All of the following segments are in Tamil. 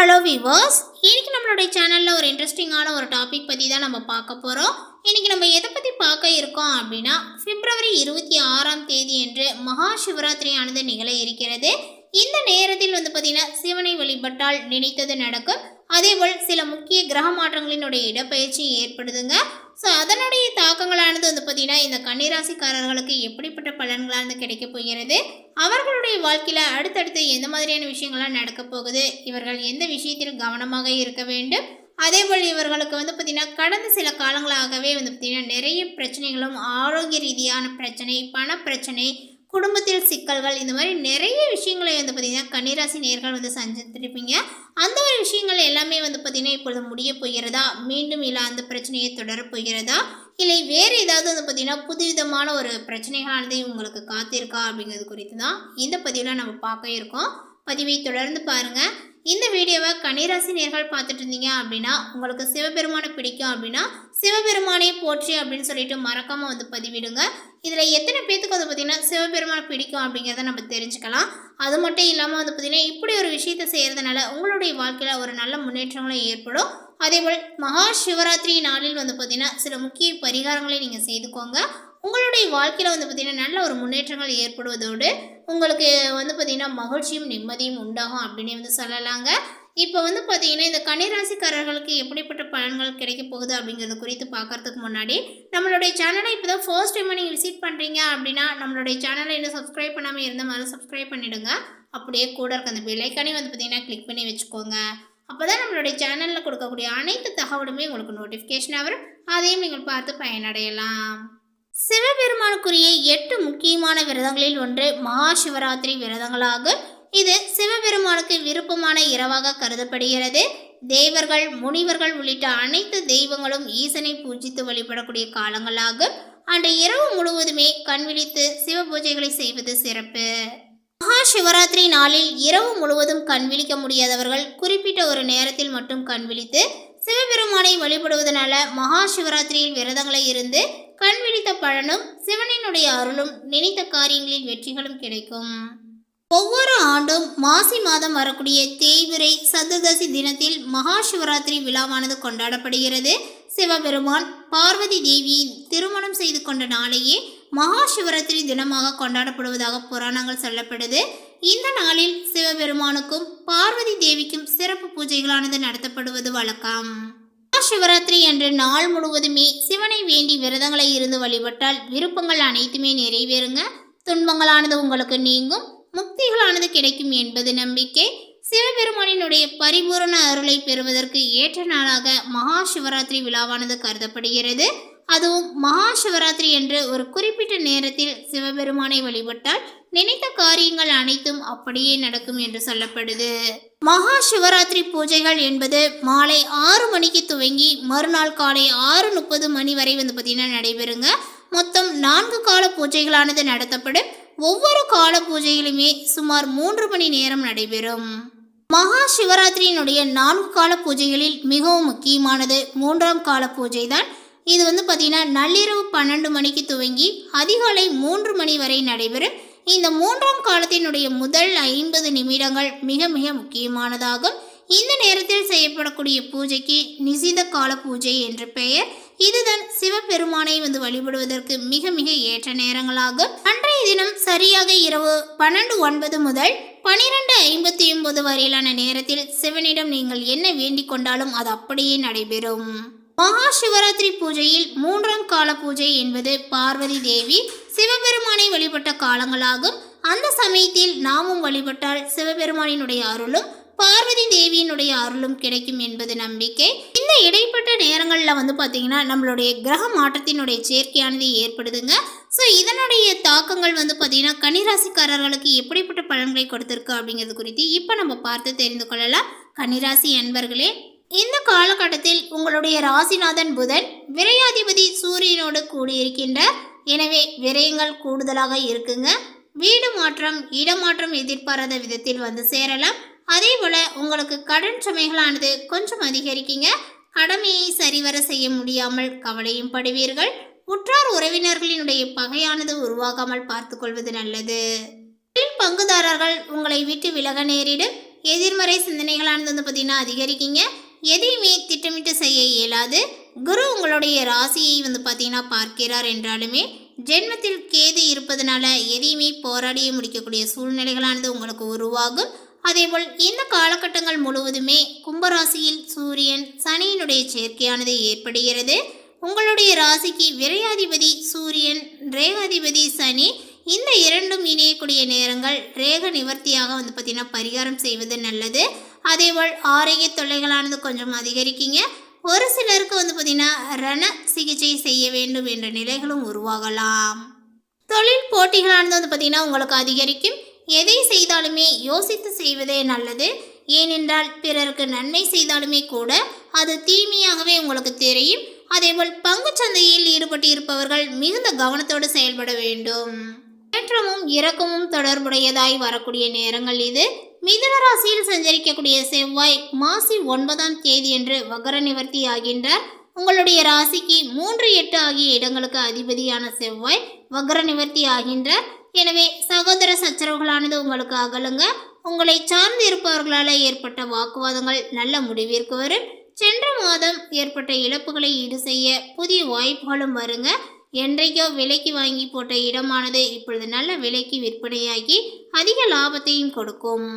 ஹலோ விவர்ஸ் இன்னைக்கு நம்மளுடைய சேனலில் ஒரு இன்ட்ரெஸ்டிங்கான ஒரு டாபிக் பற்றி தான் நம்ம பார்க்க போகிறோம் இன்னைக்கு நம்ம எதை பற்றி பார்க்க இருக்கோம் அப்படின்னா பிப்ரவரி இருபத்தி ஆறாம் தேதி என்று மகா சிவராத்திரியானது நிகழ இருக்கிறது. இந்த நேரத்தில் வந்து பார்த்திங்கன்னா சிவனை வழிபட்டால் நினைத்தது நடக்கும். அதேபோல் சில முக்கிய கிரக மாற்றங்களினுடைய இடப்பெயர்ச்சி ஏற்படுதுங்க. ஸோ அதனுடைய தாக்கங்களானது வந்து பார்த்திங்கன்னா இந்த கன்னிராசிக்காரர்களுக்கு எப்படிப்பட்ட பலன்களானது கிடைக்க போகிறது? அவர்களுடைய வாழ்க்கையில் அடுத்தடுத்து எந்த மாதிரியான விஷயங்கள்லாம் நடக்க போகுது? இவர்கள் எந்த விஷயத்தில் கவனமாக இருக்க வேண்டும்? அதேபோல் இவர்களுக்கு வந்து பார்த்திங்கன்னா கடந்த சில காலங்களாகவே வந்து பார்த்திங்கன்னா நிறைய பிரச்சனைகளும் ஆரோக்கிய ரீதியான பிரச்சனை பண பிரச்சனை குடும்பத்தில் சிக்கல்கள் இந்த மாதிரி நிறைய விஷயங்களை வந்து பார்த்திங்கன்னா கன்னிராசி நேர்கள் வந்து சந்தித்திருப்பீங்க. அந்த ஒரு விஷயங்கள் எல்லாமே வந்து பார்த்திங்கன்னா இப்பொழுது முடிய போகிறதா? மீண்டும் இல்லை அந்த பிரச்சனையை தொடரப் போகிறதா? இல்லை வேறு ஏதாவது வந்து பார்த்திங்கன்னா புதுவிதமான ஒரு பிரச்சனைகளானது உங்களுக்கு காத்திருக்கா? அப்படிங்கிறது குறித்து தான் இந்த பதிவில் நம்ம பார்க்க இருக்கோம். பதிவை தொடர்ந்து பாருங்கள் இந்த வீடியோவை கன்னிராசி நேர்கள் பார்த்துட்டு இருந்தீங்க அப்படின்னா உங்களுக்கு சிவபெருமானை பிடிக்கும் அப்படின்னா சிவபெருமானே போற்றி அப்படின்னு சொல்லிட்டு மறக்காமல் வந்து பதிவிடுங்க. இதில் எத்தனை பேத்துக்கு வந்து பார்த்திங்கன்னா சிவபெருமானை பிடிக்கும் அப்படிங்கிறத நம்ம தெரிஞ்சுக்கலாம். அது மட்டும் இல்லாமல் வந்து பார்த்திங்கன்னா இப்படி ஒரு விஷயத்தை செய்கிறதுனால உங்களுடைய வாழ்க்கையில் ஒரு நல்ல முன்னேற்றங்களும் ஏற்படும். அதேபோல் மகா சிவராத்திரி நாளில் வந்து பார்த்திங்கன்னா சில முக்கிய பரிகாரங்களை நீங்கள் செய்துக்கோங்க. உங்களுடைய வாழ்க்கையில் வந்து பார்த்திங்கன்னா நல்ல ஒரு முன்னேற்றங்கள் ஏற்படுவதோடு உங்களுக்கு வந்து பார்த்திங்கன்னா மகிழ்ச்சியும் நிம்மதியும் உண்டாகும் அப்படின்னு வந்து சொல்லலாங்க. இப்போ வந்து பார்த்தீங்கன்னா இந்த கன்னிராசிக்காரர்களுக்கு எப்படிப்பட்ட பலன்கள் கிடைக்க போகுது அப்படிங்கிறது குறித்து பார்க்கறதுக்கு முன்னாடி நம்மளுடைய சேனலை இப்போ தான் ஃபர்ஸ்ட் டைம் நீங்கள் விசிட் பண்ணுறீங்க அப்படின்னா நம்மளுடைய சேனலை இன்னும் சப்ஸ்கிரைப் பண்ணாமல் இருந்த மாதிரி சப்ஸ்கிரைப் பண்ணிவிடுங்க அப்படியே கூட இருக்க அந்த பெல்லைக்கானே வந்து பார்த்தீங்கன்னா கிளிக் பண்ணி வச்சுக்கோங்க. அப்போ தான் நம்மளுடைய சேனலில் கொடுக்கக்கூடிய அனைத்து தகவலுமே உங்களுக்கு நோட்டிஃபிகேஷன் வரும். அதையும் நீங்கள் பார்த்து பயனடையலாம். சிவபெருமானுக்குரிய எட்டு முக்கியமான விரதங்களில் ஒன்று மகா சிவராத்திரி விரதங்களாகும் இது சிவபெருமானுக்கு விருப்பமான இரவாக கருதப்படுகிறது. தேவர்கள் முனிவர்கள் உள்ளிட்ட அனைத்து தெய்வங்களும் ஈசனை பூஜித்து வழிபடக்கூடிய காலங்களாகும் அன்று இரவு முழுவதுமே கண் விழித்து சிவ பூஜைகளை செய்வது சிறப்பு. மகா சிவராத்திரி நாளில் இரவு முழுவதும் கண் விழிக்க முடியாதவர்கள் குறிப்பிட்ட ஒரு நேரத்தில் மட்டும் கண் விழித்து சிவபெருமானை வழிபடுவதனால மகா சிவராத்திரியில் விரதங்களை இருந்து கண் விழித்த பலனும் சிவனினுடைய அருளும் நினைத்த காரியங்களில் வெற்றிகளும் கிடைக்கும். ஒவ்வொரு ஆண்டும் மாசி மாதம் வரக்கூடிய தேய்பிரை சதுர்தசி தினத்தில் மகா சிவராத்திரி விழாவானது கொண்டாடப்படுகிறது. சிவபெருமான் பார்வதி தேவியின் திருமணம் செய்து கொண்ட நாளையே மகா சிவராத்திரி தினமாக கொண்டாடப்படுவதாக புராணங்கள் சொல்லப்படுது. இந்த நாளில் சிவபெருமானுக்கும் பார்வதி தேவிக்கும் சிறப்பு பூஜைகளானது நடத்தப்படுவது வழக்கம். மகா சிவராத்திரி என்ற நாள் முழுவதுமே சிவனை வேண்டி விரதங்களை இருந்து வழிபட்டால் விருப்பங்கள் அனைத்துமே நிறைவேறுங்க. துன்பங்களானது உங்களுக்கு நீங்கும். முக்திகளானது கிடைக்கும் என்பது நம்பிக்கை. சிவபெருமானினுடைய பரிபூரண அருளை பெறுவதற்கு ஏற்ற நாளாக மகா சிவராத்திரி விழாவானது கருதப்படுகிறது. அதுவும் மகா சிவராத்திரி என்று ஒரு குறிப்பிட்ட நேரத்தில் சிவபெருமானை வழிபட்டால் நினைத்த காரியங்கள் அனைத்தும் அப்படியே நடக்கும் என்று சொல்லப்படுது. மகா சிவராத்திரி பூஜைகள் என்பது மாலை ஆறு மணிக்கு துவங்கி மறுநாள் காலை ஆறு முப்பது மணி வரை வந்து பார்த்திங்கன்னா நடைபெறுங்க. மொத்தம் நான்கு கால பூஜைகளானது நடத்தப்படும். ஒவ்வொரு கால பூஜையிலுமே சுமார் மூன்று மணி நேரம் நடைபெறும். மகா சிவராத்திரியினுடைய நான்கு கால பூஜைகளில் மிகவும் முக்கியமானது மூன்றாம் கால பூஜை தான் இது வந்து பார்த்திங்கன்னா நள்ளிரவு பன்னெண்டு மணிக்கு துவங்கி அதிகாலை மூன்று மணி வரை நடைபெறும். இந்த மூன்றாம் காலத்தினுடைய முதல் ஐம்பது நிமிடங்கள் மிக மிக முக்கியமானதாகும் இந்த நேரத்தில் செய்யப்படக்கூடிய பூஜைக்கு நிசித கால பூஜை என்று பெயர். இதுதான் சிவபெருமானை வந்து வழிபடுவதற்கு மிக மிக ஏற்ற நேரங்களாகும் அன்றைய தினம் சரியாக இரவு பன்னெண்டு ஒன்பது முதல் பனிரெண்டு ஐம்பத்தி ஒன்பது வரையிலான நேரத்தில் சிவனிடம் நீங்கள் என்ன வேண்டிக் கொண்டாலும் அது அப்படியே நடைபெறும். மகா சிவராத்திரி பூஜையில் மூன்றாம் கால பூஜை என்பது பார்வதி தேவி சிவபெருமானை வழிபட்ட காலங்களாகும். அந்த சமயத்தில் நாமும் வழிபட்டால் சிவபெருமானினுடைய அருளும் பார்வதி தேவியினுடைய அருளும் கிடைக்கும் என்பது நம்பிக்கை. இந்த இடைப்பட்ட நேரங்களில் வந்து பார்த்தீங்கன்னா நம்மளுடைய கிரக மாற்றத்தினுடைய சேர்க்கையானது ஏற்படுதுங்க. ஸோ இதனுடைய தாக்கங்கள் வந்து பார்த்தீங்கன்னா கன்னிராசிக்காரர்களுக்கு எப்படிப்பட்ட பலன்களை கொடுத்துருக்கு அப்படிங்கிறது குறித்து இப்போ நம்ம பார்த்து தெரிந்து கொள்ளலாம். கன்னிராசி அன்பர்களே இந்த காலகட்டத்தில் உங்களுடைய ராசிநாதன் புதன் விரையாதிபதி சூரியனோடு கூடியிருக்கின்ற எனவே விரயங்கள் கூடுதலாக இருக்குங்க. வீடு மாற்றம் இடமாற்றம் எதிர்பாராத விதத்தில் வந்து சேரலாம். அதே போல் உங்களுக்கு கடன் சுமைகளானது கொஞ்சம் அதிகரிக்குங்க. கடமையை சரிவர செய்ய முடியாமல் கவலையும் படுவீர்கள். உற்றார் உறவினர்களினுடைய பகையானது உருவாகாமல் பார்த்துக்கொள்வது நல்லது. பங்குதாரர்கள் உங்களை விட்டு விலக நேரிடும் எதிர்மறை சிந்தனைகளானது வந்து பார்த்தீங்கன்னா அதிகரிக்கீங்க. எதையுமே திட்டமிட்டு செய்ய இயலாது. குரு உங்களுடைய ராசியை வந்து பார்த்தீங்கன்னா பார்க்கிறார் என்றாலுமே ஜென்மத்தில் கேது இருப்பதனால எதையுமே போராடியே முடிக்கக்கூடிய சூழ்நிலைகளானது உங்களுக்கு உருவாகும். அதேபோல் இந்த காலகட்டங்கள் முழுவதுமே கும்பராசியில் சூரியன் சனியினுடைய சேர்க்கையானது ஏற்படுகிறது. உங்களுடைய ராசிக்கு விரையாதிபதி சூரியன் ரேகாதிபதி சனி இந்த இரண்டும் இணையக்கூடிய நேரங்கள் ரேக நிவர்த்தியாக வந்து பார்த்தீங்கன்னா பரிகாரம் செய்வது நல்லது. அதேபோல் ஆரோக்கிய தொல்லைகளானது கொஞ்சம் அதிகரிக்கீங்க. ஒரு சிலருக்கு வந்து பார்த்தீங்கன்னா ரண சிகிச்சை செய்ய வேண்டும் என்ற நிலைகளும் உருவாகலாம். தொழில் போட்டிகளானது வந்து பார்த்தீங்கன்னா உங்களுக்கு அதிகரிக்கும். எதை செய்தாலுமே யோசித்து செய்வதே நல்லது. ஏனென்றால் பிறருக்கு நன்மை செய்தாலுமே கூட அது தீமையாகவே உங்களுக்கு தெரியும். அதேபோல் பங்குச் சந்தையில் ஈடுபட்டு இருப்பவர்கள் மிகுந்த கவனத்தோடு செயல்பட வேண்டும். ஏற்றமும் இறக்கமும் தொடர்புடையதாய் வரக்கூடிய நேரங்கள் இது. மிதுன ராசியில் சஞ்சரிக்கக்கூடிய செவ்வாய் மாசி ஒன்பதாம் தேதி என்று வகர நிவர்த்தி ஆகின்றார். உங்களுடைய ராசிக்கு மூன்று எட்டு ஆகிய இடங்களுக்கு அதிபதியான செவ்வாய் வக்ர நிவர்த்தி ஆகின்றார். எனவே சகோதர சச்சரவுகளானது உங்களுக்கு அகலுங்க. உங்களை சார்ந்து இருப்பவர்களால் ஏற்பட்ட வாக்குவாதங்கள் நல்ல முடிவிற்கு வரும். சென்ற மாதம் ஏற்பட்ட இழப்புகளை ஈடு செய்ய புதிய வாய்ப்புகளும் வருங்க. என்றைக்கோ விலைக்கு வாங்கி போட்ட இடமானது இப்பொழுது நல்ல விலைக்கு விற்பனையாகி அதிக லாபத்தையும் கொடுக்கும்.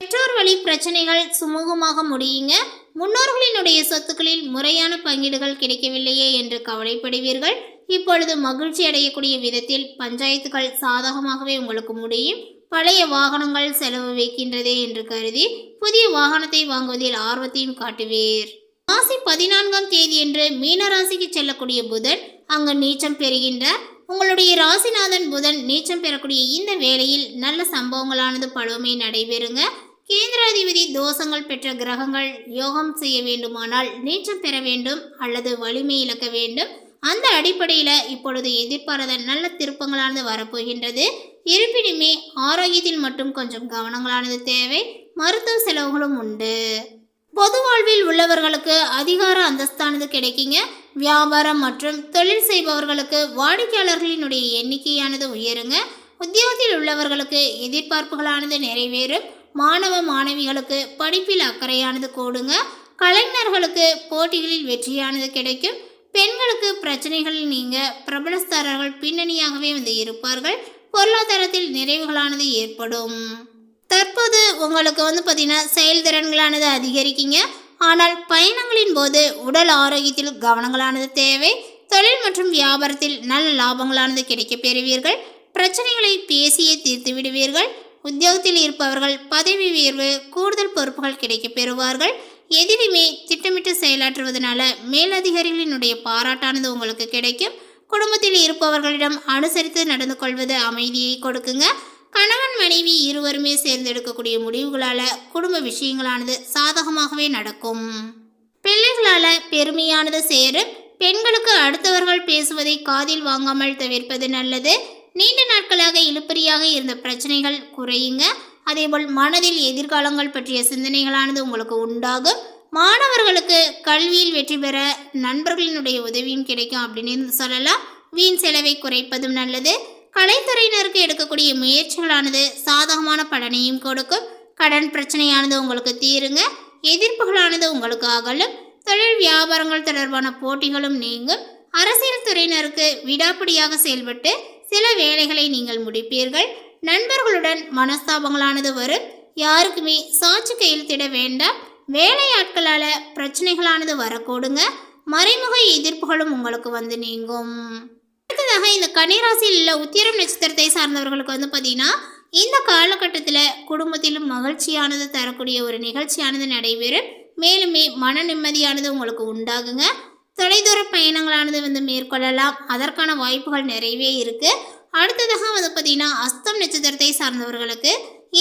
பெற்றோர் வழி பிரச்சனைகள் சுமூகமாக முடியுங்க. முன்னோர்களினுடைய சொத்துக்களில் முறையான பங்கீடுகள் கிடைக்கவில்லையே என்று கவலைப்படுவீர்கள். இப்பொழுது மகிழ்ச்சி அடையக்கூடிய விதத்தில் பஞ்சாயத்துகள் சாதகமாகவே உங்களுக்கு முடியும். பழைய வாகனங்கள் செலவு வைக்கின்றதே என்று கருதி புதிய வாகனத்தை வாங்குவதில் ஆர்வத்தையும் காட்டுவீர். மாசி பதினான்காம் தேதியன்று மீனராசிக்கு செல்லக்கூடிய புதன் அங்கு நீச்சம் பெறுகின்றார் உங்களுடைய ராசிநாதன் புதன் நீச்சம் பெறக்கூடிய இந்த வேளையில் நல்ல சம்பவங்களானது பலவுமே நடைபெறுங்க. கேந்திராதிபதி தோஷங்கள் பெற்ற கிரகங்கள் யோகம் செய்ய வேண்டுமானால் நீச்சம் பெற வேண்டும் அல்லது வலிமை இழக்க வேண்டும். அந்த அடிப்படையில் இப்பொழுது எதிர்பாராத நல்ல திருப்பங்களானது வரப்போகின்றது. இருப்பினுமே ஆரோக்கியத்தில் மட்டும் கொஞ்சம் கவனங்களானது தேவை. மருத்துவ செலவுகளும் உண்டு. பொது வாழ்வில் உள்ளவர்களுக்கு அதிகார அந்தஸ்தானது கிடைக்குங்க. வியாபாரம் மற்றும் தொழில் செய்பவர்களுக்கு வாடிக்கையாளர்களினுடைய எண்ணிக்கையானது உயருங்க. உத்தியோகத்தில் உள்ளவர்களுக்கு எதிர்பார்ப்புகளானது நிறைவேறும். மாணவ மாணவிகளுக்கு படிப்பில் அக்கறையானது கூடுங்க. கலைஞர்களுக்கு போட்டிகளில் வெற்றியானது கிடைக்கும். பெண்களுக்கு பிரச்சனைகள் நீங்க. பிரபலஸ்தாரர்கள் பின்னணியாகவே வந்து இருப்பார்கள். பொருளாதாரத்தில் நிறைவுகளானது ஏற்படும். தற்போது உங்களுக்கு வந்து பார்த்தீங்கன்னா செயல்திறன்களானது அதிகரிக்குங்க. ஆனால் பயணங்களின் போது உடல் ஆரோக்கியத்தில் கவனங்களானது தேவை. தொழில் மற்றும் வியாபாரத்தில் நல்ல லாபங்களானது கிடைக்கப் பெறுவீர்கள். பிரச்சனைகளை பேசியே தீர்த்து விடுவீர்கள். உத்தியோகத்தில் இருப்பவர்கள் பதவி உயர்வு கூடுதல் பொறுப்புகள் கிடைக்கப் பெறுவார்கள். எதிலுமே திட்டமிட்டு செயலாற்றுவதனால மேலதிகாரிகளினுடைய பாராட்டானது உங்களுக்கு கிடைக்கும். குடும்பத்தில் இருப்பவர்களிடம் அனுசரித்து நடந்து கொள்வது அமைதியை கொடுக்குங்க. கணவன் மனைவி இருவருமே சேர்ந்து எடுக்கக்கூடிய முடிவுகளால குடும்ப விஷயங்களானது சாதகமாகவே நடக்கும். பிள்ளைகளால பெருமையானது சேரும் பெண்களுக்கு அடுத்தவர்கள் பேசுவதை காதில் வாங்காமல் தவிர்ப்பது நல்லது. நீண்ட நாட்களாக இழுப்பறியாக இருந்த பிரச்சனைகள் குறையுங்க. அதேபோல் மனதில் எதிர்காலங்கள் பற்றிய சிந்தனைகளானது உங்களுக்கு உண்டாகும். மாணவர்களுக்கு கல்வியில் வெற்றி பெற நண்பர்களினுடைய உதவியும் கிடைக்கும் அப்படின்னு சொல்லலாம். வீண் செலவை குறைப்பதும் நல்லது. கலைத்துறையினருக்கு எடுக்கக்கூடிய முயற்சிகளானது சாதகமான பலனையும் கொடுக்கும். கடன் பிரச்சனையானது உங்களுக்கு தீருங்க. எதிர்ப்புகளானது உங்களுக்கு அகலும். தொழில் வியாபாரங்கள் தொடர்பான போட்டிகளும் நீங்கும். அரசியல் துறையினருக்கு விடாப்பிடியாக செயல்பட்டு சில வேலைகளை நீங்கள் முடிப்பீர்கள். நண்பர்களுடன் மனஸ்தாபங்களானது வரும். யாருக்குமே சாட்சி கையெழுத்திட வேண்டாம். வேலையாட்களால பிரச்சனைகளானது வரக்கூடுங்க. மறைமுக எதிர்ப்புகளும் உங்களுக்கு வந்து நீங்கும். அடுத்ததாக இந்த கன்னிராசியில் உள்ள உத்திரம் நட்சத்திரத்தை சார்ந்தவர்களுக்கு வந்து பார்த்தீங்கன்னா இந்த காலகட்டத்தில் குடும்பத்திலும் மகிழ்ச்சியானது தரக்கூடிய ஒரு நிகழ்ச்சியானது நடைபெறும். மேலுமே மன நிம்மதியானது உங்களுக்கு உண்டாகுங்க. தொலைதூர பயணங்களானது வந்து மேற்கொள்ளலாம். அதற்கான வாய்ப்புகள் நிறையவே இருக்கு. அடுத்ததாக வந்து பார்த்தீங்கன்னா அஸ்தம் நட்சத்திரத்தை சார்ந்தவர்களுக்கு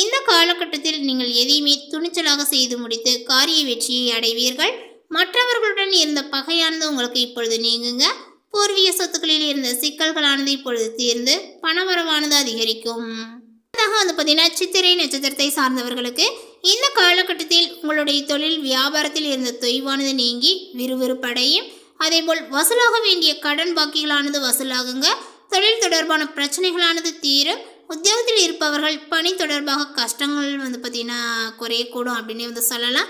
இந்த காலகட்டத்தில் நீங்கள் எதையுமே துணிச்சலாக செய்து முடித்து காரிய வெற்றியை அடைவீர்கள். மற்றவர்களுடன் இருந்த பகையானது உங்களுக்கு இப்பொழுது நீங்குங்க. பூர்வீக சொத்துக்களில் இருந்த சிக்கல்களானது இப்பொழுது தீர்ந்து பணவரவானது அதிகரிக்கும். அடுத்ததாக வந்து பார்த்தீங்கன்னா சித்திரை நட்சத்திரத்தை சார்ந்தவர்களுக்கு இந்த காலகட்டத்தில் உங்களுடைய தொழில் வியாபாரத்தில் இருந்த தொய்வானது நீங்கி விறுவிறுப்படையும். அதேபோல் வசூலாக வேண்டிய கடன் பாக்கிகளானது வசூலாகுங்க. தொழில் தொடர்பான பிரச்சனைகளானது தீரும். உத்தியோகத்தில் இருப்பவர்கள் பணி தொடர்பாக கஷ்டங்கள் வந்து பார்த்திங்கன்னா குறையக்கூடும் அப்படின்னு வந்து சொல்லலாம்.